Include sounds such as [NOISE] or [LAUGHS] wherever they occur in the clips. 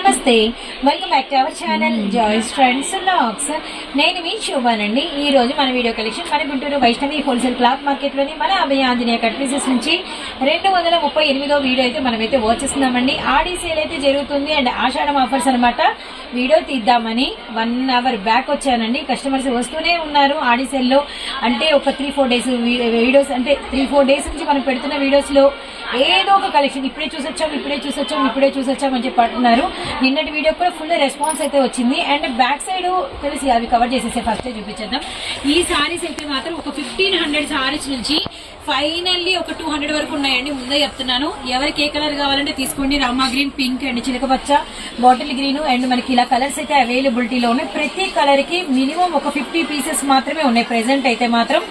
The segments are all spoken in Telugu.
నమస్తే. Welcome back to our channel Joyce friends లాక్స్ నేను మీ శోభానండి. ఈ రోజు మన వీడియో కలెక్షన్ మన గుంటూరు వైష్ణవి హోల్సేల్ క్లాత్ మార్కెట్లోని మన అభయ ఆంజనేయ కట్ పీసెస్ నుంచి రెండు వందల ముప్పై ఎనిమిదో వీడియో అయితే మనమైతే వచ్చేస్తున్నామండి ఆడి సేల్ అయితే జరుగుతుంది అండ్ ఆషాఢం ఆఫర్స్ అన్నమాట. వీడియో తీద్దామని వన్ అవర్ బ్యాక్ వచ్చానండి. కస్టమర్స్ వస్తూనే ఉన్నారు ఆడి సేల్లో. అంటే ఒక త్రీ ఫోర్ డేస్ వీడియోస్ అంటే త్రీ ఫోర్ డేస్ నుంచి మనం పెడుతున్న వీడియోస్లో ఏదో ఒక కలెక్షన్ ఇప్పుడే చూసొచ్చాం ఇప్పుడే చూసొచ్చాం ఇప్పుడే చూసొచ్చాం అని చెప్పి అంటున్నారు. నిన్నటి వీడియో కూడా ఫుల్ రెస్పాన్స్ అయితే వచ్చింది. అండ్ బ్యాక్ సైడ్ తెలిసి అవి కవర్ చేసేసే ఫస్ట్ చూపించేద్దాం. ఈ సారీస్ అయితే మాత్రం ఒక ఫిఫ్టీన్ హండ్రెడ్ సారీస్ నుంచి ఫైనల్లీ ఒక టూ హండ్రెడ్ వరకు ఉన్నాయండి. ముందే చెప్తున్నాను. ఎవరికి ఏ కలర్ కావాలంటే తీసుకోండి. రామా గ్రీన్ పింక్ అండ్ చిలకపచ్చ బాటిల్ గ్రీన్ అండ్ మనకి ఇలా కలర్స్ అయితే అవైలబిలిటీలో ఉన్నాయి. ప్రతి కలర్కి మినిమం ఒక ఫిఫ్టీ పీసెస్ మాత్రమే ఉన్నాయి. ప్రెసెంట్ అయితే మాత్రం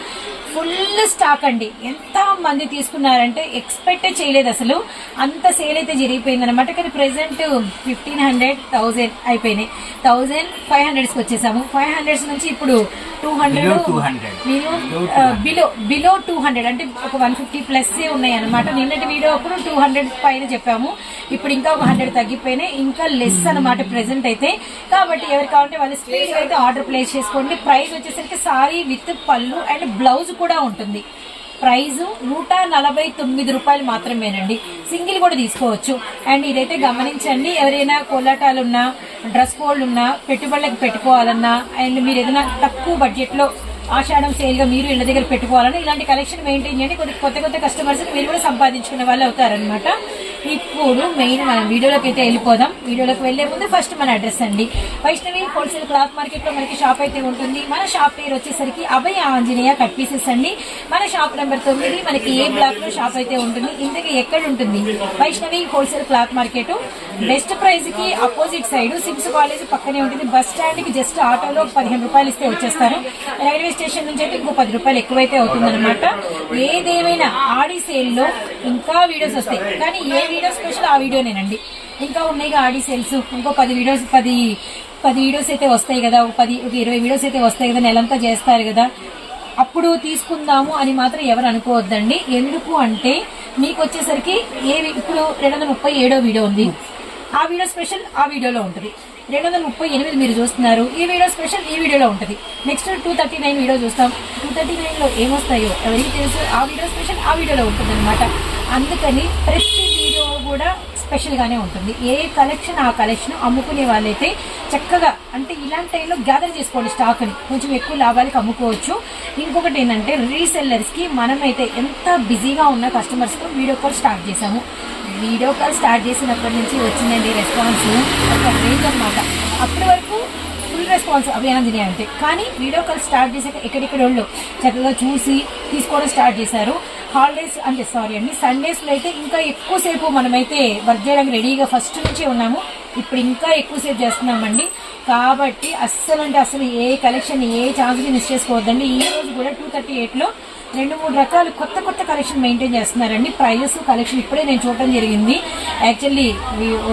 ఫుల్ స్టాక్ అండి. ఎంత మంది తీసుకున్నారంటే ఎక్స్పెక్ట్ చేయలేదు అసలు. అంత సేల్ అయితే జరిగిపోయింది అనమాట కానీ ప్రెసెంట్ ఫిఫ్టీన్ హండ్రెడ్ థౌజండ్ అయిపోయినాయి. థౌజండ్ ఫైవ్ హండ్రెడ్స్ వచ్చేసాము. ఫైవ్ హండ్రెడ్స్ నుంచి ఇప్పుడు two hundred Below 200. Minimum below below two hundred అంటే ఒక వన్ ఫిఫ్టీ ప్లస్ ఉన్నాయి అనమాట నిన్నటి వీడియో అప్పుడు టూ హండ్రెడ్ పైన చెప్పాము. ఇప్పుడు ఇంకా ఒక హండ్రెడ్ తగ్గిపోయినాయి. ఇంకా లెస్ అనమాట ప్రెసెంట్ అయితే. కాబట్టి ఎవరు కావాలంటే వాళ్ళు స్పీడ్ అయితే ఆర్డర్ ప్లేస్ చేసుకోండి. ప్రైస్ వచ్చేసరికి సారీ విత్ పళ్ళు అండ్ బ్లౌజ్ కూడా ఉంటుంది. ప్రైజ్ నూట నలభై తొమ్మిది రూపాయలు మాత్రమేనండి. సింగిల్ కూడా తీసుకోవచ్చు. అండ్ ఇదైతే గమనించండి ఎవరైనా కోలాటాలు ఉన్నా డ్రెస్ కోల్డ్ ఉన్నా పెట్టుబడులకు పెట్టుకోవాలన్నా అండ్ మీరు ఏదైనా తక్కువ బడ్జెట్లో ఆషాఢం సేల్గా మీరు ఇళ్ళ దగ్గర పెట్టుకోవాలని ఇలాంటి కలెక్షన్ మెయింటైన్ చేయండి. కొద్ది కొత్త కొత్త కస్టమర్స్ మీరు కూడా సంపాదించుకునే వాళ్ళు అవుతారనమాట ఇప్పుడు మెయిన్ మనం వీడియోలోకి అయితే వెళ్ళిపోదాం. వీడియోలోకి వెళ్ళే ముందు ఫస్ట్ మన అడ్రస్ అండి. వైష్ణవి హోల్సేల్ క్లాత్ మార్కెట్లో మనకి షాప్ అయితే ఉంటుంది. మన షాప్ పేరు వచ్చేసరికి అభయ ఆంజనేయ కట్ పీసెస్ అండి. మన షాప్ నెంబర్ తొమ్మిది మనకి ఏ బ్లాక్లో షాప్ అయితే ఉంటుంది ఇంతకీ ఎక్కడ ఉంటుంది? Vaishnavi wholesale cloth market best ప్రైస్కి అపోజిట్ సైడ్ సిమ్స్ కాలేజ్ పక్కనే ఉంటుంది. బస్ స్టాండ్కి జస్ట్ ఆటోలో పదిహేను రూపాయలు ఇస్తే వచ్చేస్తారు. రైల్వే స్టేషన్ నుంచి అయితే ఇంకో పది రూపాయలు ఎక్కువైతే అవుతుందన్నమాట. ఏదేమైనా ఆడి సేల్లో ఇంకా వీడియోస్ వస్తాయి. కానీ ఏ వీడియో స్పెషల్ ఆ వీడియోనేనండి ఇంకా ఉన్నాయి ఆడి సేల్స్. ఇంకో పది వీడియోస్ పది పది వీడియోస్ అయితే వస్తాయి కదా. ఒక పది ఒక ఇరవై వీడియోస్ అయితే వస్తాయి కదా. నెలంతా చేస్తారు కదా. అప్పుడు తీసుకుందాము అని మాత్రం ఎవరు అనుకోవద్దండి. ఎందుకు అంటే మీకు వచ్చేసరికి ఏ ఇప్పుడు రెండు వందల ముప్పై ఏడో వీడియో ఉంది. ఆ వీడియో స్పెషల్ ఆ వీడియోలో ఉంటుంది. రెండు వందల ముప్పై ఎనిమిది మీరు చూస్తున్నారు. ఈ వీడియో స్పెషల్ ఈ వీడియోలో ఉంటుంది. Next two thirty nine video చూస్తాం. టూ థర్టీ నైన్లో ఏమొస్తాయో ఎవరికి తెలుసు? ఆ వీడియో స్పెషల్ ఆ వీడియోలో ఉంటుంది అనమాట అందుకని ప్రతి వీడియో కూడా స్పెషల్గానే ఉంటుంది. ఏ కలెక్షన్ ఆ కలెక్షన్ అమ్ముకునే వాళ్ళైతే చక్కగా అంటే ఇలాంటి టైంలో గ్యాదర్ చేసుకోండి స్టాక్ని కొంచెం ఎక్కువ లాభాలకి అమ్ముకోవచ్చు. ఇంకొకటి ఏంటంటే రీసెల్లర్స్కి మనమైతే ఎంత బిజీగా ఉన్న కస్టమర్స్ వీడియో కాల్ స్టార్ట్ చేసాము వీడియో కాల్ స్టార్ట్ చేసినప్పటి నుంచి వచ్చిందండి రెస్పాన్స్ ఒక రేంజ్ అనమాట అప్పటి వరకు రెస్పాన్స్ అభియాంజనే అంతే కానీ వీడియో కాల్ స్టార్ట్ చేశాక ఎక్కడెక్కడ వాళ్ళు చక్కగా చూసి తీసుకోవడం స్టార్ట్ చేశారు. హాలిడేస్ అంటే సారీ అండి సండేస్లో అయితే ఇంకా ఎక్కువసేపు మనమైతే వర్క్ చేయడానికి రెడీగా ఫస్ట్ నుంచే ఉన్నాము. ఇప్పుడు ఇంకా ఎక్కువసేపు చేస్తున్నామండి. కాబట్టి అస్సలు అంటే అసలు ఏ కలెక్షన్ ఏ ఛాన్స్ని మిస్ చేసుకోవద్దండి. ఈ రోజు కూడా టూ థర్టీ ఎయిట్లో రెండు మూడు రకాలు కొత్త కొత్త కలెక్షన్ మెయింటైన్ చేస్తున్నారండి. ప్రైజెస్ కలెక్షన్ ఇప్పుడే నేను చూడటం జరిగింది. యాక్చువల్లీ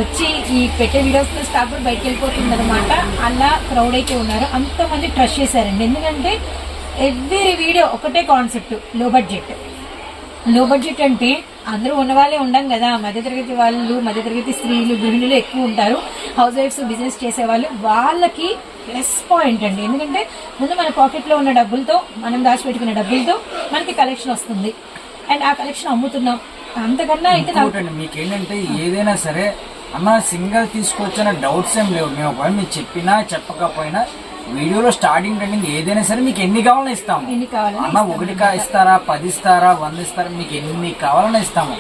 వచ్చి ఈ పెట్టే వీడియోస్ స్టాక్ కూడా బయటకు వెళ్ళిపోతుంది అనమాట అలా క్రౌడ్ అయితే ఉన్నారు. అంతమంది ట్రస్ట్ చేశారండి. ఎందుకంటే ఎవ్రీ వీడియో ఒకటే కాన్సెప్ట్లో బడ్జెట్. లో బడ్జెట్ అంటే అందరూ ఉన్న వాళ్ళే ఉండం కదా. మధ్యతరగతి వాళ్ళు మధ్యతరగతి స్త్రీలు గృహిణులు ఎక్కువ ఉంటారు. హౌస్ వైఫ్స్ బిజినెస్ చేసేవాళ్ళు. వాళ్ళకి ప్లస్ పాయింట్ అండి. ఎందుకంటే ముందు మన పాకెట్లో ఉన్న డబ్బులతో మనం దాచిపెట్టుకున్న డబ్బులతో మనకి కలెక్షన్ వస్తుంది. అండ్ ఆ కలెక్షన్ అమ్ముతున్నాం. అంతకన్నా అయితే నాకు ఇంకోటండి మీకు ఏంటంటే ఏదైనా సరే అమ్మ సింగల్ తీసుకొచ్చిన డౌట్స్ ఏం లేవు. మేము ఒకవేళ మీరు చెప్పినా చెప్పకపోయినా వీడియోలో స్టార్టింగ్ ట్రెండింగ్ ఏదైనా సరే మీకు ఎన్ని కావాలన్నా ఇస్తాము. ఎన్ని కావాలని అన్న ఒకటి కా ఇస్తారా పది ఇస్తారా వంద ఇస్తారా మీకు ఎన్ని కావాలన్నా ఇస్తాము.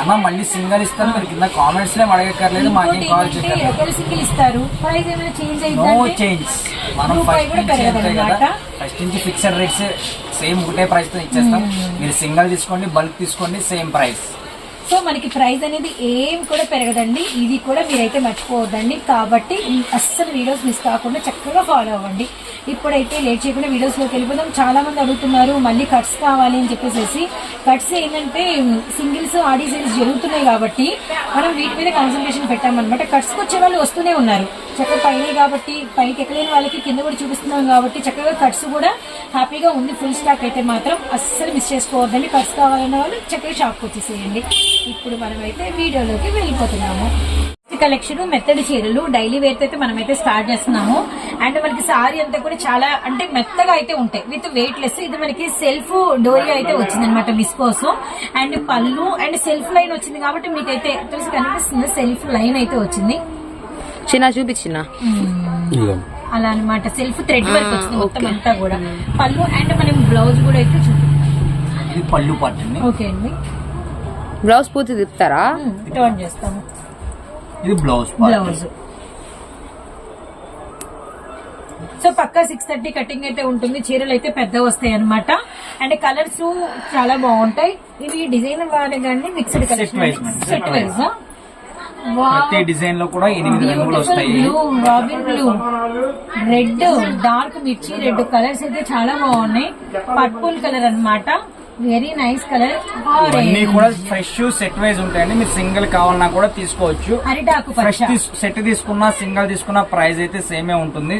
అన్న మళ్ళీ సింగల్ ఇస్తారు మీరు కింద కామెంట్స్లో అడగక్కర్లేదు మాకేం కాల్ ఒకరు సింగిల్ ఇస్తారు? ప్రైస్ ఏమైనా చేంజ్ నో చేంజ్ మనం ఫస్ట్ నుంచి అంతే. కదా. ఫస్ట్ నుంచి ఫిక్స్డ్ రేట్స్ సేమ్ ఒకటే ప్రైస్తో ఇచ్చేస్తాం. మీరు సింగల్ తీసుకోండి బల్క్ తీసుకోండి సేమ్ ప్రైస్ సో మనకి ప్రైస్ అనేది ఏం కూడా పెరగదండి. ఇది కూడా మీరైతే మర్చిపోవద్దండి. కాబట్టి అస్సలు వీడియోస్ మిస్ కాకుండా చక్కగా ఫాలో అవ్వండి. ఇప్పుడైతే లేట్ చేయకుండా వీడియోస్లోకి వెళ్ళిపోదాం. చాలా మంది అడుగుతున్నారు మళ్ళీ కట్స్ కావాలి అని చెప్పేసి కట్స్ ఏంటంటే సింగిల్స్ ఆడి సేల్స్ జరుగుతున్నాయి కాబట్టి మనం వీటి మీద కాన్సన్ట్రేషన్ పెట్టామన్నమాట. కట్స్కి వచ్చే వాళ్ళు వస్తూనే ఉన్నారు. చక్కగా పైన కాబట్టి పైకి ఎక్కలేని వాళ్ళకి కింద కూడా చూపిస్తున్నాం కాబట్టి చక్కగా కట్స్ కూడా హ్యాపీగా ఉంది. ఫుల్ స్టాక్ అయితే మాత్రం అస్సలు మిస్ చేసుకోవద్దండి. కట్స్ కావాలన్న వాళ్ళు చక్కగా షాప్కి వచ్చేసేయండి. ఇప్పుడు మనమైతే వీడియోలోకి వెళ్ళిపోతున్నాము. కలెక్షన్ మెత్తడి చీరలు డైలీ వేర్ అయితే మనమైతే స్టార్ట్ చేస్తున్నాము. అండ్ మనకి సారీ అంతా కూడా చాలా అంటే మెత్తగా అయితే ఉంటాయి. విత్ వెయిట్ లెస్ ఇది మనకి సెల్ఫ్ డోరీ అయితే వచ్చింది అనమాట విస్కోస్ అండ్ పళ్ళు అండ్ సెల్ఫ్ లైన్ వచ్చింది కాబట్టి మీకైతే తెలుసు కనిపిస్తుంది సెల్ఫ్ లైన్ అయితే వచ్చింది. చిన్న చూపించిన? అలా అన్నమాట సెల్ఫ్ థ్రెడ్ వర్క్ వచ్చింది మొత్తం అంతా కూడా. పళ్ళు అండ్ మనం బ్లౌజ్ కూడా అయితే చూద్దాం ఇది పళ్ళు ఓకే అండి. బ్లౌజ్ పూర్తి తిప్పుతారా? టర్న్ చేస్తాము. ఇది బ్లౌజ్ బ్లౌజ్. సో పక్కా సిక్స్ థర్టీ కటింగ్ అయితే ఉంటుంది. చీరలు అయితే పెద్ద వస్తాయి అనమాట అండ్ కలర్స్ చాలా బాగుంటాయి. ఇవి డిజైన్ వాడగానే మిక్స్డ్. సెట్ వైజ్ ప్రతి డిజైన్లో కూడా ఎనిమిది రంగులు బ్యూటిఫుల్ వస్తాయి. Blue robin blue red dark మిర్చి రెడ్ కలర్స్ అయితే చాలా బాగున్నాయి. పర్పుల్ కలర్ అన్నమాట. వెరీ నైస్ కలర్ ఇవన్నీ కూడా ఫ్రెష్ సెట్ వైజ్ ఉంటాయండి. మీరు సింగిల్ కావాలన్నా కూడా తీసుకోవచ్చు. అరిటాకు ఫ్రెష్ సెట్ తీసుకున్నా సింగిల్ తీసుకున్నా ప్రైస్ అయితే సేమే ఉంటుంది.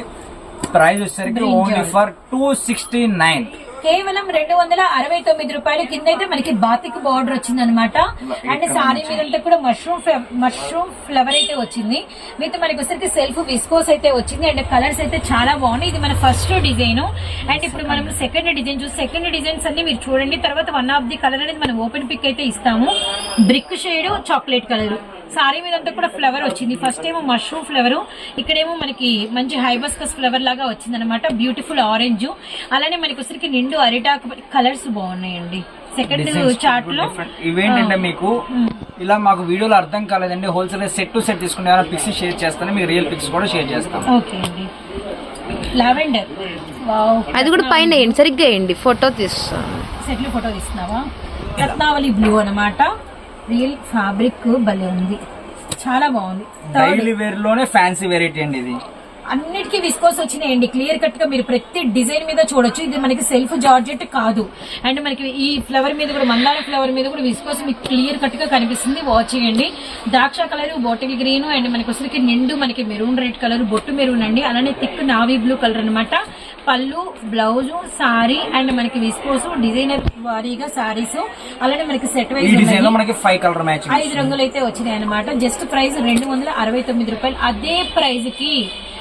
ప్రైస్ వచ్చేసరికి. Only for two sixty nine కేవలం రెండు వందల అరవై తొమ్మిది రూపాయలు కింద అయితే మనకి బాతిక్ బార్డర్ వచ్చింది అనమాట అండ్ సారీ మీదంతా కూడా మష్రూమ్ మష్రూమ్ ఫ్లవర్ అయితే వచ్చింది. విత్ మనకి వచ్చరికి సెల్ఫ్ విస్కోస్ అయితే వచ్చింది. అండ్ కలర్స్ అయితే చాలా బాగున్నాయి. ఇది మన ఫస్ట్ డిజైన్. అండ్ ఇప్పుడు మనం సెకండ్ డిజైన్ చూసి సెకండ్ డిజైన్స్ అన్ని మీరు చూడండి. తర్వాత వన్ ఆఫ్ ది కలర్ అనేది మనం ఓపెన్ పిక్ అయితే ఇస్తాము. Brick shade chocolate colour saree మీద అంతా కూడా ఫ్లవర్ వచ్చింది. ఫస్ట్ ఏమో మష్రూమ్ ఫ్లవర్ ఇక్కడేమో మనకి మంచి హైబస్కస్ ఫ్లవర్ లాగా వచ్చింది అనమాట బ్యూటిఫుల్ ఆరెంజ్ అలానే మనకి వచ్చరికి నిండు అరిటాకు కలర్స్ బాగున్నాయండి. సెకండ్ చార్ట్లో ఇవేంటంటే మీకు ఇలా మాకు వీడియోలో అర్థం కాలేదండి. హోల్సేల్ సెట్ టు సెట్ తీసుకునే పిక్స్ షేర్ చేస్తాను. మీకు రియల్ పిక్స్ కూడా షేర్ చేస్తాం ఓకే అండి. లావెండర్ వావ్ అది కూడా పైన వేయండి. సరిగ్గా వేయండి. ఫోటో తీస్తాను. సెట్లు ఫోటో తీస్తున్నావా? రత్నావళి బ్లూ అన్నమాట. రియల్ ఫ్యాబ్రిక్ భలే ఉంది. చాలా బాగుంది. డైలీ వేర్లోనే ఫ్యాన్సీ వెరైటీ అండి ఇది. అన్నిటికీ విస్కోస్ వచ్చినాయండి. క్లియర్ కట్గా మీరు ప్రతి డిజైన్ మీద చూడొచ్చు. ఇది మనకి సెల్ఫ్ జార్జెట్ కాదు. అండ్ మనకి ఈ ఫ్లవర్ మీద కూడా మందార ఫ్లవర్ మీద కూడా విస్కోస్ మీకు క్లియర్ కట్గా కనిపిస్తుంది. వాచ్ చేయండి. ద్రాక్ష కలర్ బాటిల్ గ్రీన్ అండ్ మనకి వచ్చరికి నిండు మనకి మెరూన్ రెడ్ కలర్ బొట్టు మెరూన్ అండి. అలానే థిక్ నావీ బ్లూ కలర్ అన్నమాట. పళ్ళు బ్లౌజ్ సారీ అండ్ మనకి విస్కోస్ డిజైనర్ వారీగా సారీస్ అలానే మనకి సెట్ వైజ్ ఐదు రంగులు అయితే వచ్చినాయి అనమాట జస్ట్ ప్రైస్ రెండు వందల అరవై తొమ్మిది రూపాయలు. అదే ప్రైస్కి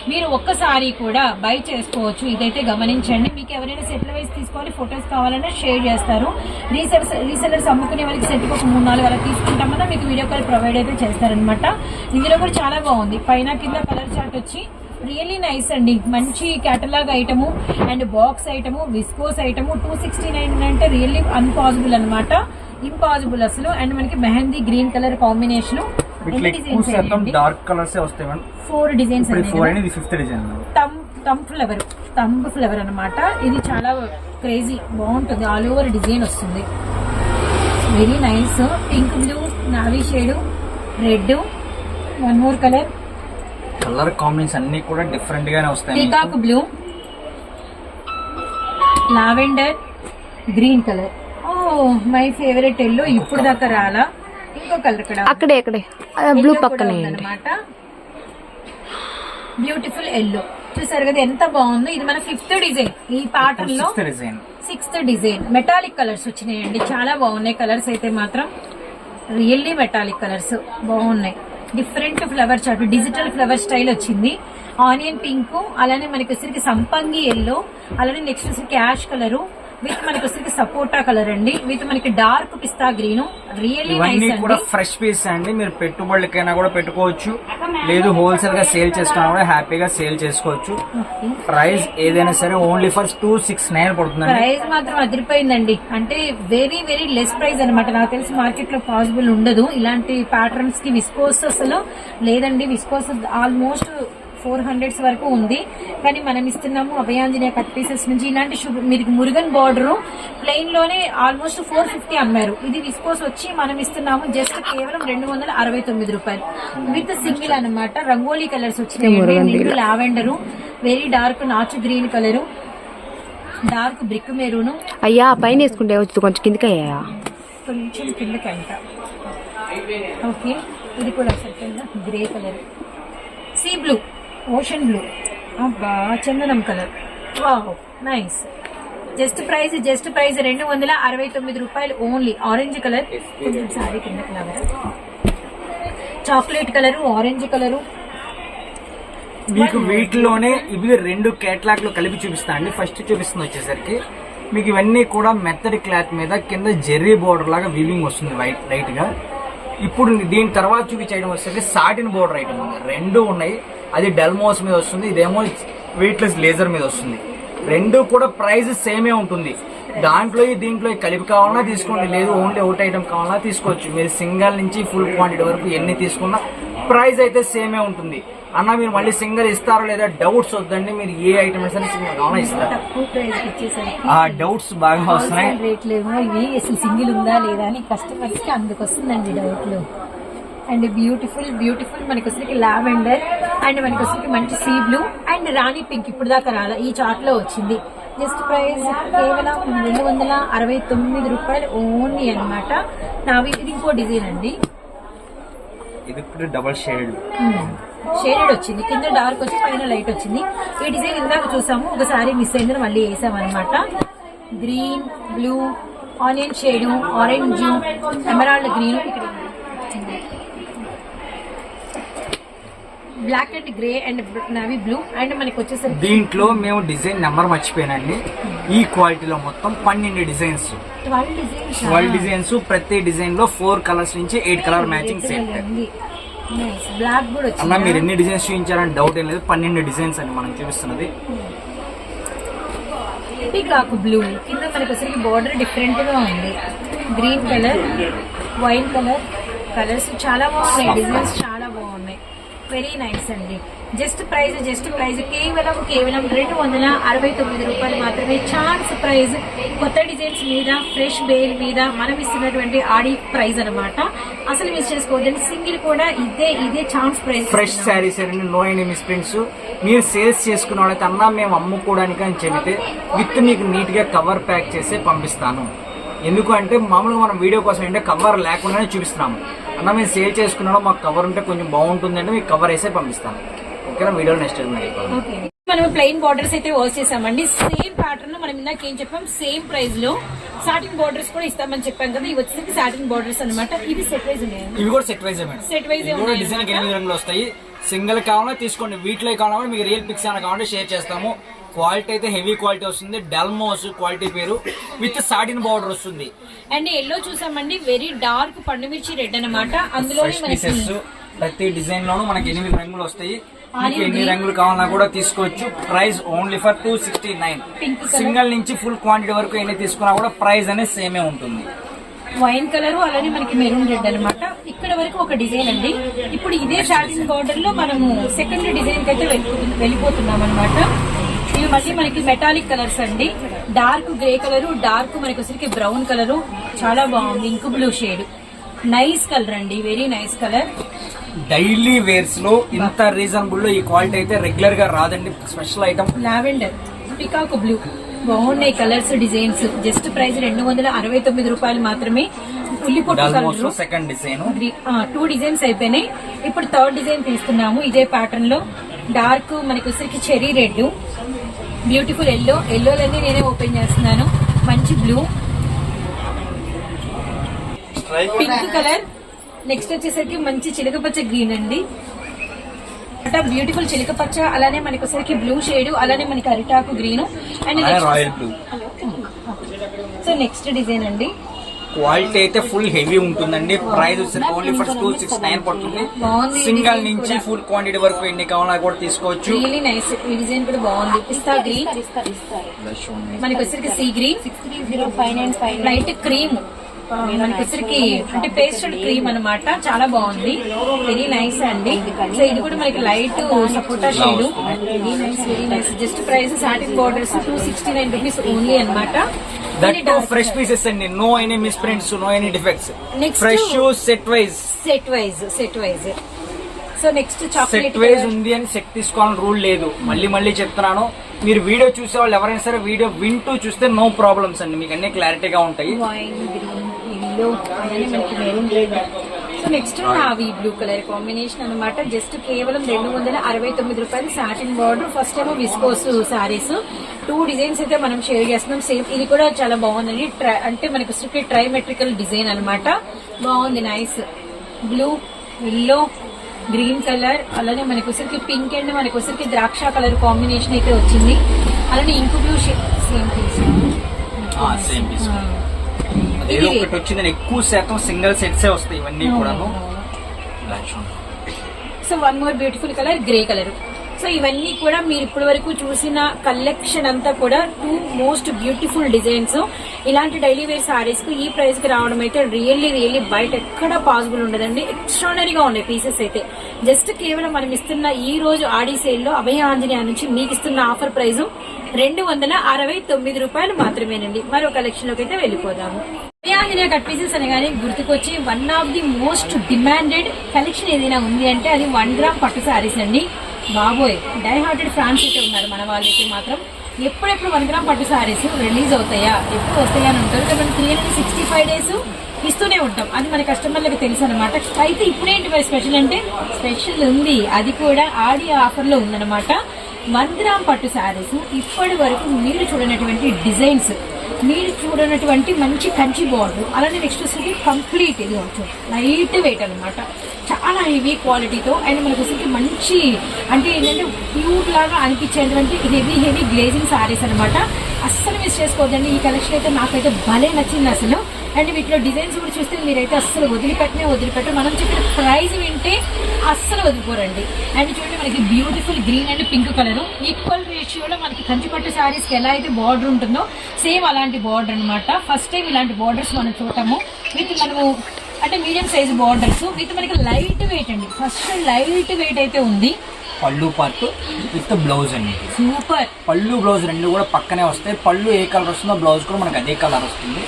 మీరు ఒక్కసారి కూడా బై చేసుకోవచ్చు. ఇదైతే గమనించండి. మీకు ఎవరైనా సెటిల్ వైజ్ తీసుకోవాలి ఫొటోస్ కావాలన్నా షేర్ చేస్తారు. రీసెలర్స్ రీసెలర్స్ అమ్ముకునే వాళ్ళకి సెట్కి ఒక మూడు నాలుగు అలా తీసుకుంటాం కదా మీకు వీడియో కాల్ ప్రొవైడ్ అయితే చేస్తారనమాట ఇందులో కూడా చాలా బాగుంది. పైన కింద కలర్ చార్ట్ వచ్చి రియల్లీ నైస్ అండి. మంచి catalogue item and box item viscose item two sixty nine అంటే రియల్లీ అన్పాసిబుల్ అనమాట ఇంపాసిబుల్ అసలు. అండ్ మనకి మెహందీ గ్రీన్ కలర్ కాంబినేషను వీటిలో ఎక్కువ శాతం డార్క్ కలర్స్ వస్తాయి మేడం? ఫోర్ డిజైన్స్ ఫోర్ అనేది ఫిఫ్త్ డిజైన్ టమ్ టమ్ ఫ్లవర్ తంబ్ ఫ్లవర్ అన్నమాట. ఇది చాలా క్రేజీ బాగుంటుంది. ఆల్ ఓవర్ డిజైన్ వస్తుంది. Very nice pink blue navy shade red one more colour colour combination అన్ని కూడా డిఫరెంట్ గానే వస్తాయి. Peacock blue lavender green colour oh my favourite yellow ఇప్పుడు దాకా రాలా. ఇంకో కలర్ ఇక్కడ అక్కడే. అక్కడే బ్లూ పక్కనే అనమాట బ్యూటిఫుల్ ఎల్లో చూసారు కదా ఎంత బాగుందో? ఇది మన ఫిఫ్త్ డిజైన్ ఈ ప్యాటర్న్లో sixth design sixth design metallic colours వచ్చినాయండి. చాలా బాగున్నాయి. కలర్స్ అయితే మాత్రం రియల్లీ మెటాలిక్ కలర్స్ బాగున్నాయి. Different flower chart digital flower style వచ్చింది. ఆనియన్ పింక్ అలానే మనకి వచ్చరికి సంపంగి ఎల్లో అలానే నెక్స్ట్ వచ్చరికి యాష్ కలర్ విత్ మనకి వచ్చరికి సపోటా కలర్ అండి. విత్ మనకి డార్క్ పిస్తా గ్రీన్. రియల్లీ ఇవన్నీ కూడా ఫ్రెష్ పీస్ అండి. మీరు పెట్టుబడులకైనా కూడా పెట్టుకోవచ్చు. లేదు హోల్సేల్గా సేల్ చేసుకున్నా కూడా హ్యాపీగా సేల్ చేసుకోవచ్చు. ప్రైస్ ఏదైనా సరే only for two six nine పడుతుందండి. ప్రైస్ మాత్రం అదిరిపోయిందండి. అంటే వెరీ వెరీ లెస్ ప్రైస్ అనమాట నాకు తెలిసి మార్కెట్లో పాసిబుల్ ఉండదు. ఇలాంటి ప్యాటర్న్స్కి విస్కోస్ అసలు లేదండి. విస్కోస్ ఆల్మోస్ట్ ఫోర్ హండ్రెడ్స్ వరకు ఉంది. కానీ మనం ఇస్తున్నాము అభయాంజనేయ కట్ పీసెస్ నుంచి. ఇలాంటి మీరు మురుగన్ బార్డర్ ప్లెయిన్లోనే ఆల్మోస్ట్ ఫోర్ ఫిఫ్టీ అమ్మారు. ఇది విస్కోస్ వచ్చి మనం ఇస్తున్నాము జస్ట్ కేవలం రెండు వందల అరవై తొమ్మిది రూపాయలు. విత్ సింగిల్ అన్నమాట. రంగోలీ కలర్స్ వచ్చినాయండి నిండు లావెండర్ వెరీ డార్క్ నాచు green colour dark brick maroon అయ్యా పైన వేసుకుంటే వచ్చి కొంచెం కిందకి అయ్యా కొంచెం కిందకి అంట ఓకే. ఇది కూడా grey colour sea blue ocean blue అబ్బా చందనం colour. Wow nice just price just price రెండు వందల అరవై తొమ్మిది రూపాయలు ఓన్లీ ఆరెంజ్ కలర్. కొంచెం సారీ కిందకి లాగా చాక్లెట్ కలర్ ఆరెంజ్ కలరు. మీకు వీటిలోనే ఇవి రెండు కేటలాగ్లో కలిపి చూపిస్తాను అండి. ఫస్ట్ చూపిస్తుంది వచ్చేసరికి. మీకు ఇవన్నీ కూడా మెత్తడి క్లాత్ మీద కింద జెర్రీ బోర్డర్ లాగా వీవింగ్ వస్తుంది వైట్ లైట్గా. ఇప్పుడు దీని తర్వాత చూపించడం వచ్చేసరికి సాటిన్ బోర్డర్ ఐటమ్ ఉంది. రెండు ఉన్నాయి. అది డెల్మోస్ మీద వస్తుంది. ఇదేమో వెయిట్లెస్ లేజర్ మీద వస్తుంది. రెండు కూడా ప్రైస్ సేమే ఉంటుంది. దాంట్లో దీంట్లో కలిపి కావాలన్నా తీసుకోండి. లేదు ఓన్లీ ఒకటి ఐటమ్ కావాలన్నా తీసుకోవచ్చు. మీరు సింగల్ నుంచి ఫుల్ క్వాంటిటీ వరకు ఎన్ని తీసుకున్నా ప్రైస్ అయితే సేమే ఉంటుంది. అన్న మీరు మళ్ళీ సింగల్ ఇస్తారో లేదా డౌట్స్ వద్దండి మీరు ఏ ఐటమ్ ఇస్తారు. ఆ డౌట్స్ బాగా వస్తున్నాయి. రేట్లేమో ఇవి అసలు సింగిల్ ఉందా లేదా అని కస్టమర్స్కి అందుకు వస్తుందండి డౌట్లు అండ్ బ్యూటిఫుల్ బ్యూటిఫుల్ మనకి వచ్చరికి లావెండర్ అండ్ మనకి వచ్చరికి మంచి sea blue and Rani pink ఇప్పుడు దాకా రాల ఈ చార్ట్లో వచ్చింది. జస్ట్ ప్రైస్ కేవలం రెండు వందల అరవై తొమ్మిది రూపాయలు ఓన్లీ అన్నమాట. నావి ఇది ఇంకో డిజైన్ అండి. ఇది ఇప్పుడు డబల్ షేడ్ షేడెడ్ వచ్చింది. కింద డార్క్ వచ్చి పైన లైట్ వచ్చింది. ఈ డిజైన్ ఇందాక చూసాము. ఒకసారి మిస్ అయిందని మళ్ళీ వేసాం అనమాట green blue onion shade orange emerald green. Black and grey and navy blue. And మనకి వచ్చేసరికి దీంట్లో మేము డిజైన్ నెంబర్ మర్చిపోయానండి. ఈ క్వాలిటీలో మొత్తం పన్నెండు designs. Twelve designs. Twelve designs. ప్రతి డిజైన్లో ఫోర్ కలర్స్ నుంచి eight colour matching set black కూడా అలా మీరు ఎన్ని డిజైన్స్ చూపించారని డౌట్ ఏం లేదు. పన్నెండు డిజైన్స్ అని మనం చూపిస్తున్నది. పీకాక్ బ్లూ కింద మనకి వచ్చరికి బార్డర్ డిఫరెంట్గా ఉంది. Green colour wine colour colours చాలా బాగున్నాయి. డిజైన్స్ చాలా బాగున్నాయి. వెరీ నైస్ అండి. Just price just price. కేవలం కేవలం రెండు వందల అరవై తొమ్మిది రూపాయలు మాత్రమే. Chance price. కొత్త డిజైన్స్ మీద ఫ్రెష్ బేల్ మీద మనం ఇస్తున్నటువంటి ఆడి ప్రైస్ అన్నమాట. అసలు మిస్ చేసుకోవద్దండి. సింగిల్ కూడా ఇదే ఇదే ఛాన్స్ ప్రైజ్. ఫ్రెష్ శారీస్ అండి నో మిస్ ప్రింట్స్ మీరు సేల్స్ చేసుకున్న వాళ్ళకి అన్నా మేము అమ్ముకోవడానికి అని చెబితే విత్ మీకు నీట్గా కవర్ ప్యాక్ చేసి పంపిస్తాను. ఎందుకు అంటే మామూలుగా మనం వీడియో కోసం ఏంటంటే కవర్ లేకుండానే చూపిస్తున్నాము. అన్న మేము సేల్ చేసుకున్నాడో మాకు కవర్ ఉంటే కొంచెం బాగుంటుందంటే మీకు కవర్ వేసే పంపిస్తాను. Video next okay. మనం ప్లెయిన్ బార్డర్స్ అయితే వర్క్ చేసామండి. సేమ్ ప్యాటర్న్ మనం ఇందాక ఏం చెప్పాం సేమ్ ప్రైస్లో సాటిన్ బార్డర్స్ కూడా ఇస్తామని చెప్పాం కదా ఇవి వచ్చేసరికి సాటిన్ బార్డర్స్ అన్నమాట. ఇవి సెట్ వైజ్ ఉన్నాయండి ఇవి కూడా set wise madam. Set wise design ఎనిమిది రంగులు వస్తాయి. సింగిల్ కావాలన్నా తీసుకోండి వీటిలో కావాలన్నా మీకు రియల్ పిక్స్ అయినా కావాలంటే షేర్ చేస్తాము. క్వాలిటీ అయితే హెవీ క్వాలిటీ వస్తుంది. డల్మోస్ క్వాలిటీ పేరు. విత్ సాటిన్ బార్డర్ వస్తుంది. అండ్ ఎల్లో చూసామండి వెరీ డార్క్ పండుమిర్చి రెడ్ అన్నమాట. అందులోనే ఫ్రెష్ మనకి పీసెస్ ప్రతి డిజైన్ లోనూ మనకి ఎనిమిది రంగులు వస్తాయి. మీకు ఎన్ని. రంగులు కావాలన్నా కూడా తీసుకోవచ్చు. Price only for two sixty nine. Single నుంచి ఫుల్ క్వాంటిటీ వరకు ఎన్ని తీసుకున్నా కూడా ప్రైస్ అనేది సేమే ఉంటుంది. వైన్ కలర్ అలానే మనకి మెరూన్ రెడ్ అన్నమాట. ఇక్కడ వరకు ఒక డిజైన్ అండి. ఇప్పుడు ఇదే సాటిన్ బార్డర్లో మనము సెకండ్ డిజైన్కి అయితే వెళ్ళిపోతు- వెళ్ళిపోతున్నాం అనమాట ఇవి మళ్ళీ మనకి మెటాలిక్ కలర్స్ అండి. డార్క్ గ్రే కలర్ డార్క్ మనకి వచ్చరికి బ్రౌన్ కలర్ చాలా బాగుంది. Ink blue shade nice colour అండి. వెరీ నైస్ కలర్ డైలీ వేర్స్లో ఇంత రీజనబుల్లో ఈ క్వాలిటీ అయితే రెగ్యులర్గా రాదండి. Special item lavender peacock blue. బాగున్నాయి కలర్స్ డిజైన్స్. జస్ట్ ప్రైస్ రెండు వందల అరవై తొమ్మిది రూపాయలు మాత్రమే. ఉల్లి పొట్టు సెకండ్ డిజైన్ టూ డిజైన్స్ అయిపోయినాయి. ఇప్పుడు థర్డ్ డిజైన్ తీస్తున్నాము ఇదే ప్యాటర్న్లో. డార్క్ మనకి వచ్చరికి చెరీ రెడ్ బ్యూటిఫుల్ ఎల్లో ఎల్లోలన్నీ నేనే ఓపెన్ చేస్తున్నాను. మంచి బ్లూ పింక్ కలర్ నెక్స్ట్ వచ్చేసరికి మంచి చిలకపచ్చ గ్రీన్ అండి. బ్యూటిఫుల్ చిలకపచ్చ అలానే మనకి వచ్చరికి బ్లూ షేడ్ అలానే మనకి అరిటాకు green and royal blue so next design అండి. క్వాలిటీ అయితే ఫుల్ హెవీ ఉంటుందండి. ప్రైస్ వచ్చేసరికి only for two six nine పడుతుంది. సింగిల్ నుంచి. ఫుల్ క్వాంటిటీ వరకు ఎన్ని కావాలన్నా కూడా తీసుకోవచ్చు. రియలీ నైస్ ఈ డిజైన్ కూడా బాగుంది. పిస్తా గ్రీన్ మనకి వచ్చరికి సీ గ్రీన్ లైట్ క్రీమ్ మనకి వచ్చరికి అంటే పేస్టల్ క్రీమ్ అన్నమాట. చాలా బాగుంది. వెరీ నైస్ అండి. సో ఇది కూడా మనకి లైట్ సపోటా shade very nice very nice just price satin borders two sixty nine rupees only అనమాట దట్ ఫ్రెష్ పీసెస్ అండి. No any miss prints no any defects fresh set wise set wise set wise so next set wise ఉంది అని సెట్ తీసుకోవాలని రూల్ లేదు. మళ్ళీ మళ్ళీ చెప్తున్నాను. మీరు వీడియో చూసే వాళ్ళు ఎవరైనా సరే వీడియో వింటూ చూస్తే నో ప్రాబ్లమ్స్ అండి. మీకు అన్ని క్లారిటీగా ఉంటాయి. ఎల్లో అలానే మనకి maroon red so next navy blue colour combination అన్నమాట. జస్ట్ కేవలం రెండు వందల అరవై తొమ్మిది రూపాయలు సాటిన్ బార్డర్ ఫస్ట్ ఏమో విస్కోస్ సారీస్ టూ డిజైన్స్ అయితే మనం షేర్ చేస్తున్నాం. సేమ్ ఇది కూడా చాలా బాగుందండి. ట్రై అంటే మనకి స్ట్రిక్ట్ ట్రైమెట్రికల్ డిజైన్ అన్నమాట. బాగుంది nice blue yellow green colour అలానే మనకి వచ్చరికి పింక్ అండ్ మనకి వచ్చరికి ద్రాక్ష కలర్ కాంబినేషన్ అయితే వచ్చింది. అలానే ink blue same piece same piece ఏదో ఒకటి వచ్చిందని ఎక్కువ శాతం సింగిల్ సెట్స్ వస్తాయి ఇవన్నీ కూడాను. So one more beautiful colour grey colour so ఇవన్నీ కూడా మీరు ఇప్పటి వరకు చూసిన కలెక్షన్ అంతా కూడా టూ మోస్ట్ బ్యూటిఫుల్ డిజైన్స్ ఇలాంటి డైలీ వేర్ సారీస్కు ఈ ప్రైస్కి రావడం అయితే రియల్లీ రియల్లీ బయట ఎక్కడ పాసిబుల్ ఉండదండి. ఎక్స్ట్రానరీగా ఉన్నాయి పీసెస్ అయితే. జస్ట్ కేవలం మనం ఇస్తున్న ఈ రోజు ఆడి సేల్లో అభయ ఆంజనేయ నుంచి మీకు ఇస్తున్న ఆఫర్ ప్రైస్ రెండు వందల అరవై తొమ్మిది రూపాయలు మాత్రమేనండి. మరో కలెక్షన్లోకి అయితే వెళ్ళిపోదాము. ఆంజనేయ కట్ పీసెస్ కానీ గుర్తుకొచ్చి one of the most demanded collection ఏదైనా ఉంది అంటే అది వన్ గ్రామ్ పట్టు శారీస్ అండి. బాబోయ్ డై హార్టెడ్ ఫ్రాన్స్ అయితే ఉన్నారు మన వాళ్ళకి మాత్రం. ఎప్పుడెప్పుడు వన్ గ్రామ్ పట్టు శారీస్ రిలీజ్ అవుతాయా? ఎప్పుడు వస్తాయా అని ఉంటారు కాబట్టి three hundred sixty five days ఇస్తూనే ఉంటాం. అది మన కస్టమర్లకు తెలుసు అనమాట అయితే ఇప్పుడేంటి మరి స్పెషల్ అంటే స్పెషల్ ఉంది. అది కూడా ఆడియో ఆఫర్లో ఉందన్నమాట. వన్ గ్రామ్ పట్టు శారీస్ ఇప్పటి వరకు మీరు చూడనటువంటి డిజైన్స్. మీరు చూడనటువంటి మంచి కంచి బార్డర్ అలానే నెక్స్ట్ వచ్చేసి కంప్లీట్ ఇది ఉంటుంది లైట్ వెయిట్ అనమాట చాలా హెవీ క్వాలిటీతో అండ్ మనకు వచ్చేసి మంచి అంటే ఏంటంటే ప్యూర్ లాగా అనిపించేటువంటి హెవీ హెవీ గ్లేజింగ్ సారీస్ అనమాట అస్సలు మిస్ చేసుకోవద్దండి. ఈ కలెక్షన్ అయితే నాకైతే భలే నచ్చింది అసలు. అండ్ వీటిలో డిజైన్స్ కూడా చూస్తే మీరైతే అస్సలు వదిలిపెట్టనే వదిలిపెట్టరు. మనం చెప్పిన ప్రైస్ వింటే అస్సలు వదిలిపోరండి అండ్ చూడండి మనకి beautiful green and pink colour equal రేషియోలో మనకి కంచిపట్టు శారీస్కి ఎలా అయితే బార్డర్ ఉంటుందో సేమ్ అలాంటి బార్డర్ అన్నమాట. ఫస్ట్ టైం ఇలాంటి బార్డర్స్ మనం చూడటము. విత్ మనము అంటే మీడియం సైజ్ బార్డర్స్ విత్ మనకి లైట్ వెయిట్ అండి. ఫస్ట్ లైట్ వెయిట్ అయితే ఉంది. పళ్ళు పార్ట్ విత్ బ్లౌజ్ అండి. సూపర్. పళ్ళు బ్లౌజ్ రెండు కూడా పక్కనే వస్తాయి. పళ్ళు ఏ కలర్ వస్తుందో బ్లౌజ్ కూడా మనకి అదే కలర్ వస్తుంది.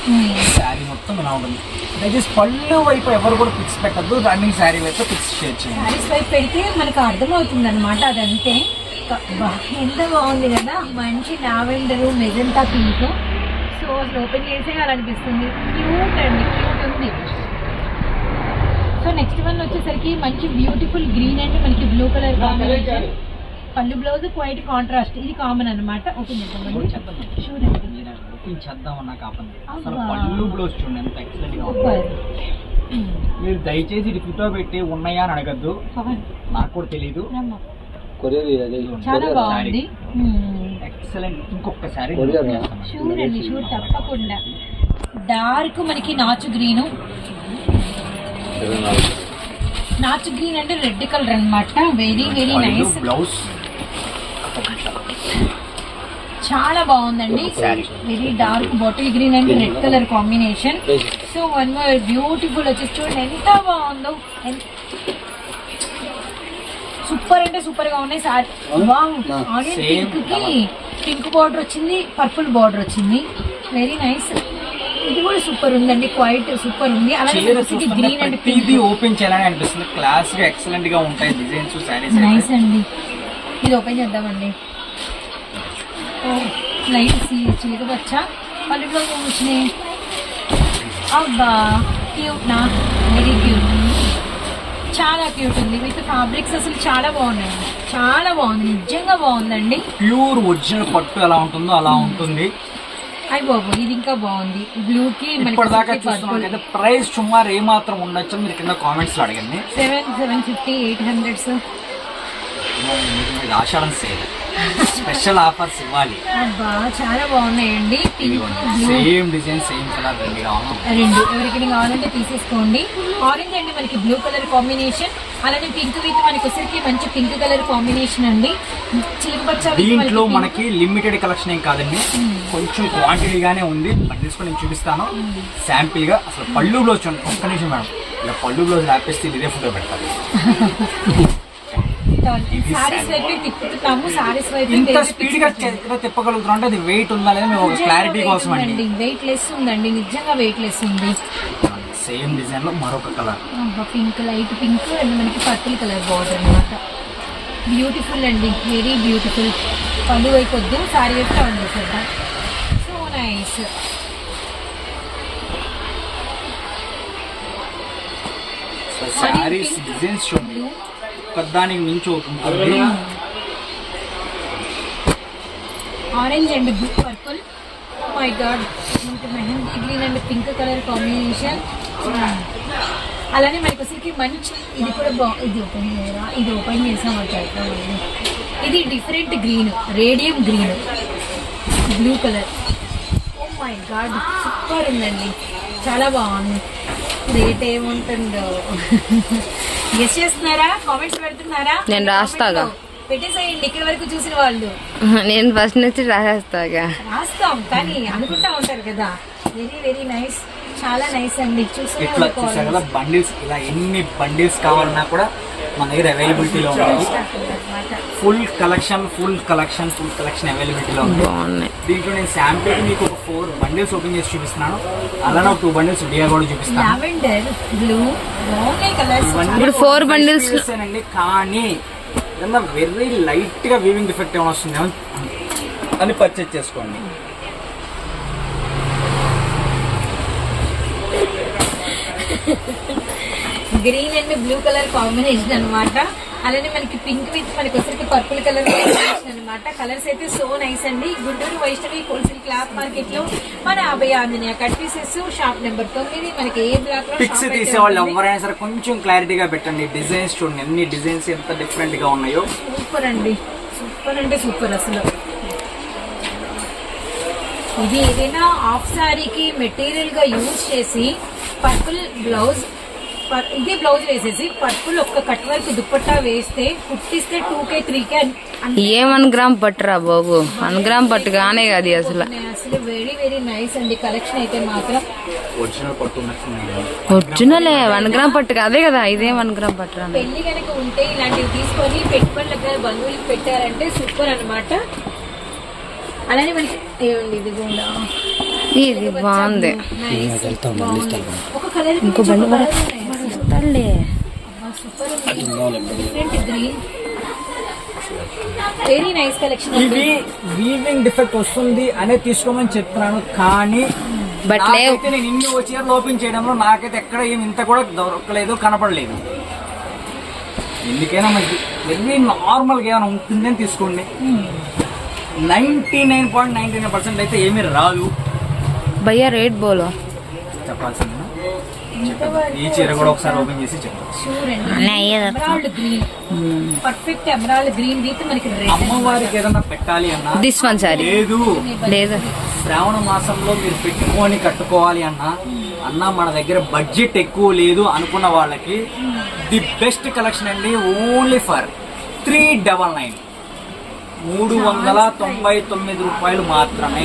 శారీ మొత్తం ఇలా ఉంటుంది. దయచేసి పళ్ళు వైపు ఎవరు కూడా ఫిక్స్ పెట్టద్దు. రన్నింగ్ శారీ వైపు ఫిక్స్ చేయండి శారీస్ వైపు పెడితే మనకు అర్థమవుతుంది అనమాట అదంతే ఎంత బాగుంది కదా. మంచి లావెండర్ మెజంతా పింక్. సో అసలు ఓపెన్ చేసేయాలనిపిస్తుంది. క్యూట్ అండి క్యూట్ ఉంది. సో నెక్స్ట్ వన్ వచ్చేసరికి మంచి బ్యూటిఫుల్ గ్రీన్ అండ్ మనకి బ్లూ కలర్ కాంబినేషన్ పళ్ళు బ్లౌజ్ క్వైట్ కాంట్రాస్ట్ ఇది కామన్ అనమాట. పళ్ళు బ్లౌజ్ చూడండి ఎంత ఎక్సలెంట్గా ఉంది. సూపర్. మీరు దయచేసి ఇది ఫోటో పెట్టి ఉన్నాయా అని అడగద్దు. నాకు కూడా తెలియదు చాలా బాగుంది. ఎక్సలెంట్ ఇంకొకసారి షూర్ అండి షూర్ తప్పకుండా. డార్క్ మనకి నాచు గ్రీన్ నాచు గ్రీన్ అంటే రెడ్ కలర్ అన్నమాట. Very very nice blouse. చాలా బాగుందండి. Very dark bottle green and red colour combination so one more beautiful వచ్చేసి చూడండి ఎంత బాగుందో. సూపర్ అంటే సూపర్గా ఉన్నాయి సారీ. Onion Same. పింక్కి పింక్ బార్డర్ వచ్చింది పర్పుల్ బార్డర్ వచ్చింది. వెరీ నైస్ ఇది కూడా సూపర్ ఉందండి క్వైట్ సూపర్ ఉంది. అలాగే వచ్చేసి గ్రీన్ అండ్ పింక్ ఓపెన్ చేయాలని అనిపిస్తుంది. క్లాస్గా ఎక్సలెంట్గా ఉంటాయి డిజైన్స్ నైస్ అండి. ఇది ఓపెన్ చేద్దామండి. లైట్ చీక వచ్చా? పల్లెట్లో వచ్చినాయి? అబ్బా క్యూట్ నా. వెరీ క్యూట్ చాలా క్యూట్ ఉంది. విత్ ఫ్యాబ్రిక్స్ అసలు చాలా బాగున్నాయండి. చాలా బాగుంది. నిజంగా బాగుందండి. ప్యూర్ ఒరిజినల్ పట్టు ఎలా ఉంటుందో అలా ఉంటుంది. అయ్యి బాబు ఇది ఇంకా బాగుంది. ఇప్పటిదాకా చూస్తున్నాం. ప్రైస్ సుమారు ఏ మాత్రం ఉండొచ్చు మీరు కింద కామెంట్స్ అడగండి. Seven seven fifty eight hundreds Ashadham sale. Special offers ఇవ్వాలి. అబ్బా చాలా బాగున్నాయండి. సేమ్ డిజైన్ సేమ్ కలర్ రెండు కావాలి. రెండు. ఎవరికైనా కావాలంటే తీసేసుకోండి. ఆరెంజ్ అండి మనకి బ్లూ కలర్ కాంబినేషన్ అలానే పింక్ విత్ మనకి వచ్చరికి మంచి పింక్ కలర్ కాంబినేషన్ అండి. చిలుకపచ్చ దీంట్లో మనకి లిమిటెడ్ కలెక్షన్ ఏం కాదండి. కొంచెం క్వాంటిటీగానే ఉంది. బట్ తీసుకొని నేను చూపిస్తాను. శాంపిల్గా అసలు పళ్ళు బ్లౌజ్ ఒక్క నిమిషం మేడం. ఇలా పళ్ళు బ్లౌజ్ ఆపేస్తే ఇదే ఫోటో పెడతారు. [LAUGHS] సారీస్ వైపు తిప్పుతున్నాము సారీస్ వైపు ఇంత స్పీడ్గా చేతిలో తిప్పగలుగుతున్నాం అంటే అది వెయిట్ ఉందా లేదా? మేము క్లారిటీ కోసం అండి. వెయిట్ లెస్ ఉందండి. నిజంగా వెయిట్ లెస్ ఉంది. సేమ్ డిజైన్లో మరొక colour pink light pink and మనకి పర్పుల్ కలర్ బార్డర్ అనమాట బ్యూటిఫుల్ అండి. వెరీ బ్యూటిఫుల్ పళ్ళు వైపు వద్దు సారీ వైపు చేసేద్దాం సో నైస్ శారీస్ డిజైన్స్ చూడండి ఒక్కదానికి మించి ఉంటుంది orange and blue purple my god mehndi green and pink colour combination అలానే మనకి వచ్చేసరికి మంచి ఇది కూడా బా ఇది ఓపెన్ చేయరా? ఇది ఓపెన్ అయిపోయింది. ఇది different green radium green blue colour oh my god super ఉందండి. చాలా బాగుంది. రేట్ ఏముంటుందో. [LAUGHS] గెస్ చేస్తున్నారా? కామెంట్స్ పెడుతున్నారా? నేను రాస్తాగా. Comment లో పెట్టేసేయండి ఇక్కడ వరకు చూసిన వాళ్ళు. [LAUGHS] నేను ఫస్ట్ నుంచి రాసేస్తాగా. రాస్తాం కానీ అనుకుంటా ఉంటారు కదా. వెరీ వెరీ నైస్ చాలా నైస్ అండి. ఇట్లా చూసా కదా. బండిల్స్ ఇలా ఎన్ని బండిల్స్ కావాలన్నా కూడా మన దగ్గర అవైలబిలిటీలో. Full collection full collection full collection అవైలబిలిటీలో ఉంది. బాగున్నాయి. దీంట్లో నేను శాంపిల్ మీకు ఒక ఫోర్ బండిల్స్ ఓపెన్ చేసి చూపిస్తున్నాను. అలానే ఒక టూ బండిల్స్ డియా కూడా చూపిస్తాను. లావెండర్ బ్లూ బాగున్నాయి కలర్స్ ఇవన్నీ ఇప్పుడు four bundles లో- చేశానండి కానీ ఏదన్నా వెరీ లైట్గా వీవింగ్ డిఫెక్ట్ ఏమైనా వస్తుంది అని పర్చేజ్ చేసుకోండి. Green and blue colour combination అన్నమాట. అలానే మనకి పింక్ విత్ మనకి వచ్చరికి పర్పుల్ కలర్ [COUGHS] అనమాట కలర్స్ అయితే సో నైస్ అండి. గుంటూరు వైష్ణవి హోల్సేల్ క్లాత్ మార్కెట్లో మన Abhaya Anjaneya cut pieces shop number తొమ్మిది. మనకి ఏ బ్లాక్లో పిక్స్ తీసేవాళ్ళు ఉంటుంది. ఎవరైనా సరే కొంచెం క్లారిటీగా పెట్టండి. డిజైన్స్ చూడండి. ఎన్ని డిజైన్స్ ఎంత డిఫరెంట్గా ఉన్నాయో. సూపర్ అండి. సూపర్ అంటే సూపర్ అసలు. ఇది ఏదైనా హాఫ్ సారీకి మెటీరియల్గా యూజ్ చేసి పర్పుల్ బ్లౌజ్ ఇదే బ్లౌజ్ వేసేసి పర్పుల్ ఒక్క కట్ వర్క్ దుప్పట్టా వేస్తే కుట్టిస్తే టూ కే త్రీ కే ఏ వన్ గ్రామ్ పట్టురా బాబు. వన్ గ్రామ్ పట్టు కానే కాదు అసలు. అసలు వెరీ వెరీ నైస్ అండి. కలెక్షన్ అయితే మాత్రం. ఒరిజినల్ వన్ గ్రామ్ పట్టు అదే కదా. ఇదే వన్ గ్రామ్ పట్టురా పెళ్ళి కనుక ఉంటే ఇలాంటివి తీసుకొని పెట్టుబడులకు బంధువులకు పెట్టారంటే సూపర్ అన్నమాట. అలానే మనకి ఏమండి ఇది కూడా. ఇది బాగుంది. ఒక కలర్ ఇంకో బండి తల్లి వెరీ నైస్ కలెక్షన్ ఇవి వీవింగ్ డిఫెక్ట్ వస్తుంది అనే తీసుకోమని చెప్తున్నాను కానీ. నాకైతే నేను ఇన్ని చీరలు ఓపెన్ చేయడంలో నాకైతే ఎక్కడ ఏమి ఇంత కూడా దొరకలేదు కనపడలేదు. ఎందుకైనా మనకి వెరీ నార్మల్గా ఏమైనా ఉంటుందని తీసుకోండి. Ninety nine point ninety nine percent అయితే ఏమీ రాదు. భయ్యా రేట్ బోలో. చెప్పాల్సింది. ఈ చీర కూడా ఒకసారి ఓపెన్ చేసి పర్ఫెక్ట్ ఎమరాల్డ్ గ్రీన్ విత్ మనకి రెడ్ అమ్మవారికి ఏదైనా పెట్టాలి అన్నా? దిస్ వన్ సారీ లేదు. లేదు. శ్రావణ మాసంలో మీరు పెట్టుకొని కట్టుకోవాలి అన్న అన్న మన దగ్గర బడ్జెట్ ఎక్కువ లేదు అనుకున్న వాళ్ళకి ది బెస్ట్ కలెక్షన్ అండి only for three double nine మూడు వందల తొంభై తొమ్మిది రూపాయలు మాత్రమే.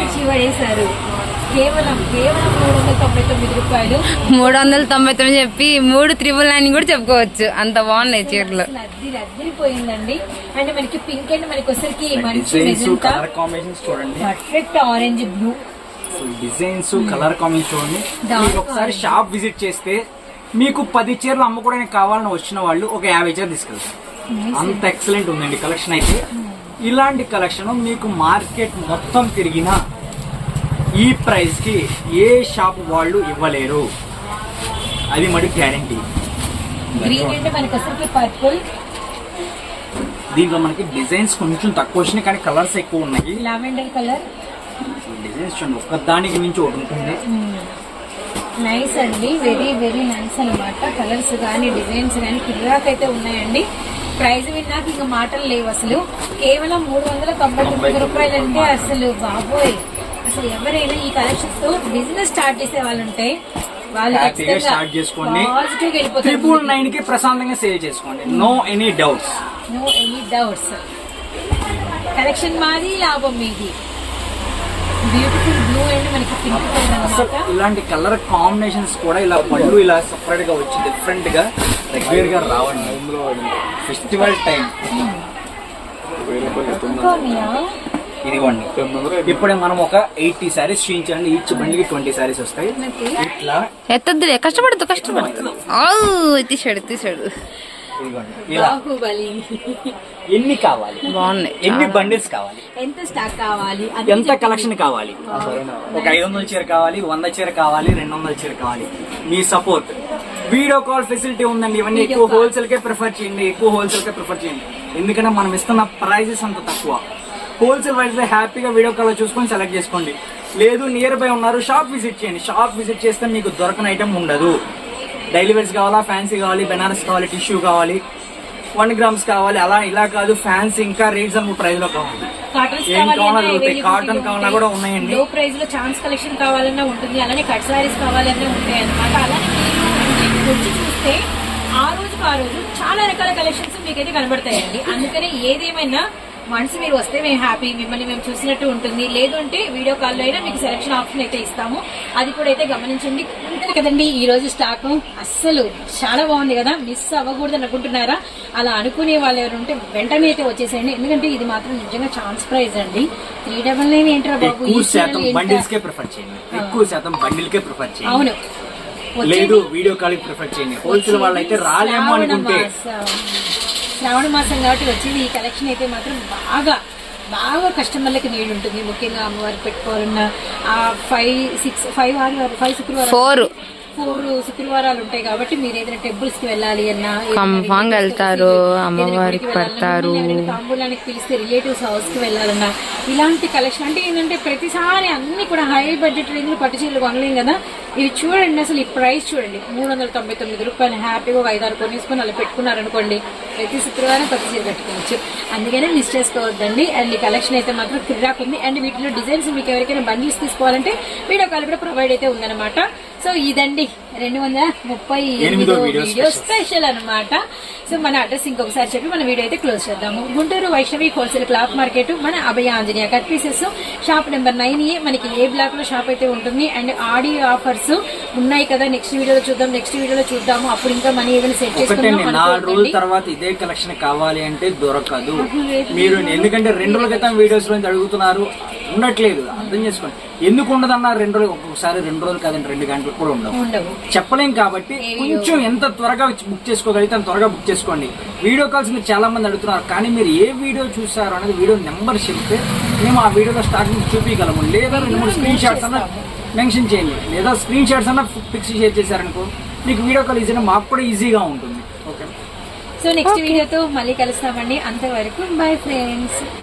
కేవలం కేవలం మూడు వందల తొంభై తొమ్మిది రూపాయలు. మూడు వందల తొంభై తొమ్మిది చెప్పి మూడు త్రిబుల్ నైన్ కూడా చెప్పుకోవచ్చు. అంత బాగున్నాయి చీరలు. మనకి పింక్ అండ్ మనకి వచ్చరికి మంచి magenta. Perfect orange blue designs colour combination చూడండి. ఒకసారి orange. షాప్ విజిట్ చేస్తే మీకు పది చీరలు అమ్ముకోవడానికి కావాలని వచ్చిన వాళ్ళు ఒక యాభై చీరలు తీసుకెళ్తారు. అంత ఎక్సలెంట్ ఉందండి కలెక్షన్ అయితే. ఇలాంటి కలెక్షన్ మీకు మార్కెట్ మొత్తం తిరిగిన ఈ ప్రైస్కి ఏ షాప్ వాళ్ళు ఇవ్వలేరు. అది మరి గ్యారంటీ గ్రీన్ అంటే మనకి వచ్చరికి పర్పుల్ దీంట్లో మనకి డిజైన్స్ కొంచెం తక్కువ వచ్చినాయి కానీ కలర్స్ ఎక్కువ ఉన్నాయి. లావెండర్ కలర్ డిజైన్స్ చూడండి ఒక్కదానికి మించి ఒకటి ఉంటుంది. నైస్ అండి వెరీ వెరీ నైస్ అన్నమాట. కలర్స్ కానీ డిజైన్స్ కానీ కిరాక్ అయితే ఉన్నాయండి. ప్రైస్ విన్నాక ఇంకా మాటలు లేవు అసలు. కేవలం మూడు వందల తొంభై తొమ్మిది రూపాయలు. అంటే అసలు బాబోయ్. అసలు ఎవరైనా ఈ కలెక్షన్స్తో బిజినెస్ స్టార్ట్ చేసే వాళ్ళు ఉంటే వాళ్ళు హ్యాపీగా స్టార్ట్ చేసుకోండి. పాజిటివ్ వెళ్ళిపోతారు. నైన్కి ప్రశాంతంగా సేవ్ చేసుకోండి. No any doubts no any doubts collection మాది లాభం మీది. బ్యూటిఫుల్ బ్లూ అండ్ మనకి పింక్ కలర్ అసలు అనమాట ఇలాంటి కలర్ కాంబినేషన్స్ కూడా ఇలా పళ్ళు ఇలా సపరేట్గా వచ్చి డిఫరెంట్గా రెగ్యులర్గా రావండి. ఫెస్టివల్ టైం ఇదిగోండి. ఇప్పుడే మనం ఒక ఎయిటీ శారీస్ చూపించండి ఈచ్ బండికి ట్వంటీ శారీస్ వస్తాయి. ఇట్లా. ఎత్తద్దులే కష్టపడద్దు ఆవు తీసాడు ఎన్ని కావాలి? బాగున్నాయి. ఎన్ని బండిల్స్ కావాలి? ఎంత స్టాక్ కావాలి? ఎంత కలెక్షన్ కావాలి? ఒక ఐదు వందల చీర కావాలి వంద చీర కావాలి రెండు వందల చీర కావాలి. మీ సపోర్ట్ వీడియో కాల్ ఫెసిలిటీ ఉందండి. ఇవన్నీ ఎక్కువ. హోల్సేల్ కే ప్రిఫర్ చేయండి. ఎక్కువ హోల్సేల్ కే ప్రిఫర్ చేయండి. ఎందుకంటే మనం ఇస్తున్న ప్రైజెస్ అంత తక్కువ. హోల్సేల్ వైజ్ హ్యాపీగా వీడియో కాల్ చూసుకొని సెలెక్ట్ చేసుకోండి లేదు నియర్ బై ఉన్నారు షాప్ విజిట్ చేయండి షాప్ విజిట్ చేస్తే మీకు దొరకని ఐటమ్ ఉండదు డైలీ వేర్స్ కావాలా ఫ్యాన్సీ కావాలి బెనారస్ కావాలి టిష్యూ కావాలి వన్ గ్రామ్స్ కావాలి అలా ఇలా కాదు ఫ్యాన్సీ ఇంకా రీజనబుల్ ప్రైస్లో కావాలి ఏం కావాలన్నా దొరుకుతాయి. కాటన్ కావాలన్నా. కూడా ఉన్నాయండి. లో ప్రైస్లో ఛాన్స్ కలెక్షన్ కావాలన్నా ఉంటుంది అలానే కట్ సారీస్ కావాలన్నా ఉంటాయి అన్నమాట అలానే మీరు ఇంటికి వచ్చి చూస్తే ఆ రోజుకు ఆ రోజు చాలా రకాల కలెక్షన్స్ మీకైతే కనబడతాయండి అందుకనే ఏదేమైనా వన్స్ మీరు వస్తే మేము హ్యాపీ మిమ్మల్ని మేము చూసినట్టు ఉంటుంది. లేదు అంటే వీడియో కాల్లో అయినా మీకు సెలక్షన్ ఆప్షన్ అయితే ఇస్తాము. అది కూడా అయితే గమనించండి. కదండి ఈ రోజు స్టాక్ అస్సలు చాలా బాగుంది కదా మిస్ అవ్వకూడదు అనుకుంటున్నారా? అలా అనుకునే వాళ్ళు ఎవరు ఉంటే వెంటనే అయితే వచ్చేసేయండి. ఎందుకంటే ఇది మాత్రం నిజంగా ఛాన్స్ ప్రైస్ అండి. త్రీ డబల్ నైన్ ఏంట్రా బాబు? ఎక్కువ శాతం చీరలు ఎంత- బండిల్స్ కే ప్రిఫర్ చేయండి. అవును. లేదు వీడియో కాల్ ప్రిఫర్ చేయండి. హోల్సేల్ వాళ్ళు అయితే రాలేమో అనుకుంటే. శ్రావణ మాసం కాబట్టి వచ్చేది. ఈ కలెక్షన్ అయితే మాత్రం బాగా బాగా కస్టమర్లకి నీడు ఉంటుంది ముఖ్యంగా అమ్మవారికి పెట్టుకోవాలన్న ఆ ఫైవ్ సిక్స్ ఫైవ్ ఆరు ఫైవ్ శుక్రవారం ఫోర్ ఫోర్ శుక్రవారాలు ఉంటాయి కాబట్టి మీరు ఏదైనా టెంపుల్స్కి వెళ్ళాలి అన్నా వెళ్తారు, అమ్మవారికి పెడతారు. తాంబూలానికి పిలిస్తే రిలేటివ్స్ హౌస్కి వెళ్ళాలన్నా ఇలాంటి కలెక్షన్ అంటే ఏంటంటే ప్రతిసారి అన్ని కూడా హై బడ్జెట్ రేంజ్లో పట్టు చీరలు కొనలేం కదా. ఇవి చూడండి అసలు ఈ ప్రైస్ చూడండి. మూడు వందల తొంభై తొమ్మిది రూపాయలు హ్యాపీగా ఒక ఐదారు కొనేసుకొని అలా పెట్టుకున్నారనుకోండి ప్రతి శుక్రవారం కొత్త చీర కట్టుకోవచ్చు. అందుకనే మిస్ చేసుకోవద్దండి. అండ్ ఈ కలెక్షన్ అయితే మాత్రం కిరాక్ ఉంది అండ్ వీటిలో డిజైన్స్ మీకు ఎవరికైనా బండిల్స్ తీసుకోవాలంటే వీడియో కాల్ కూడా ప్రొవైడ్ అయితే ఉందన్నమాట. సో ఇదండి. రెండు వందల ముప్పై ఎనిమిదో వీడియో స్పెషల్. అన్నమాట. సో మన అడ్రస్ ఇంకొకసారి చెప్పి మన వీడియో అయితే క్లోజ్ చేద్దాము. Guntur Vaishnavi wholesale cloth market మన Abhaya Anjaneya cut pieces shop number nine A. మనకి ఏ బ్లాక్లో షాప్ అయితే ఉంటుంది? అండ్ ఆడియో ఆఫర్స్ ఉన్నాయి కదా. నెక్స్ట్ వీడియోలో చూద్దాం. నెక్స్ట్ వీడియోలో చూద్దాము. అప్పుడు ఇంకా మనీ ఏదైనా సెట్ అనుకోకండి. తర్వాత ఇదే కలెక్షన్ కావాలి అంటే దొరకదు. [LAUGHS] మీరు ఎందుకంటే రెండు రోజుల క్రితం వీడియోస్లో అడుగుతున్నారు. ఉండట్లేదు. అర్థం చేసుకోండి. ఎందుకు ఉండదన్న రెండు రోజులు ఒక్కొక్కసారి రెండు రోజులు కాదండి రెండు గంటలు కూడా ఉండవు. ఉండవు. చెప్పలేం కాబట్టి కొంచెం ఎంత త్వరగా బుక్ చేసుకోగలిగితే అంత త్వరగా బుక్ చేసుకోండి. వీడియో కాల్స్ మీరు చాలా మంది అడుగుతున్నారు కానీ మీరు ఏ వీడియో చూసారు అనేది వీడియో నెంబర్ చెప్తే మేము ఆ వీడియోలో స్టార్టింగ్ చూపించగలము లేదా రెండు మూడు స్క్రీన్ షాట్స్ అన్న మెన్షన్ చేయండి. లేదా స్క్రీన్ షాట్స్ అన్న పిక్స్ షేర్ చేశారనుకో మీకు వీడియో కాల్ ఈజీగా మాకు కూడా ఈజీగా ఉంటుంది. ఓకే సో నెక్స్ట్ వీడియోతో మళ్ళీ కలుస్తామండి. అంతవరకు బై ఫ్రెండ్స్